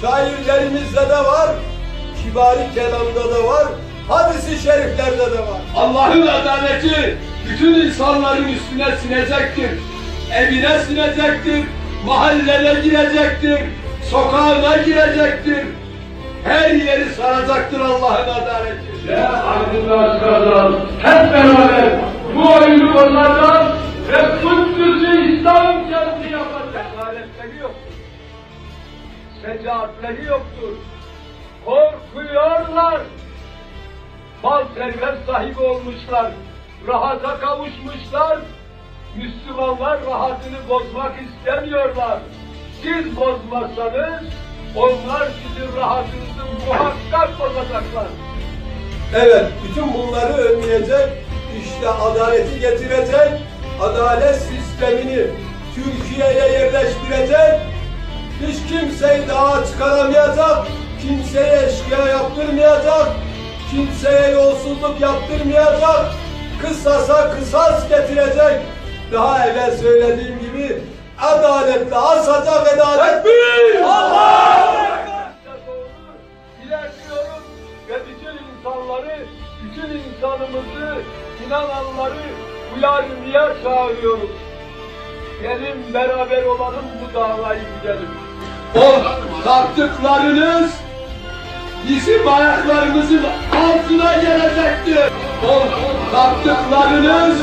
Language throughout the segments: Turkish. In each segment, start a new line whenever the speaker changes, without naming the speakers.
şairlerimizde de var, kibari kelamda da var, hadisi şeriflerde de var.
Allah'ın adaleti bütün insanların üstüne sinecektir. Evine sinecektir, mahallene girecektir, sokağına girecektir. Her yeri saracaktır Allah'ın adaleti. Ve aydınlar. Hep beraber Secaatleri yoktur. Korkuyorlar. Mal servet sahibi olmuşlar. Rahata kavuşmuşlar. Müslümanlar rahatını bozmak istemiyorlar. Siz bozmazsanız onlar sizin rahatınızı muhakkak bozacaklar.
Evet, bütün bunları önleyecek, işte adaleti getirecek, adalet sistemini Türkiye'ye yerleştirecek, hiç kimseyi daha çıkaramayacak, kimseye eşkıya yaptırmayacak, kimseye yolsuzluk yaptırmayacak, kısasa kısas getirecek. Daha evvel söylediğim gibi adaletle asacak adalet. Allah!
doğru ilerliyoruz ve bütün insanları, bütün insanımızı, inananları uyarmaya çağırıyoruz. Gelin beraber olalım bu davayı gidelim. O taptıklarınız bizim ayaklarımızın altına gelecektir. O taptıklarınız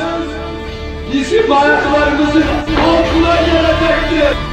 bizim ayaklarımızın altına gelecektir.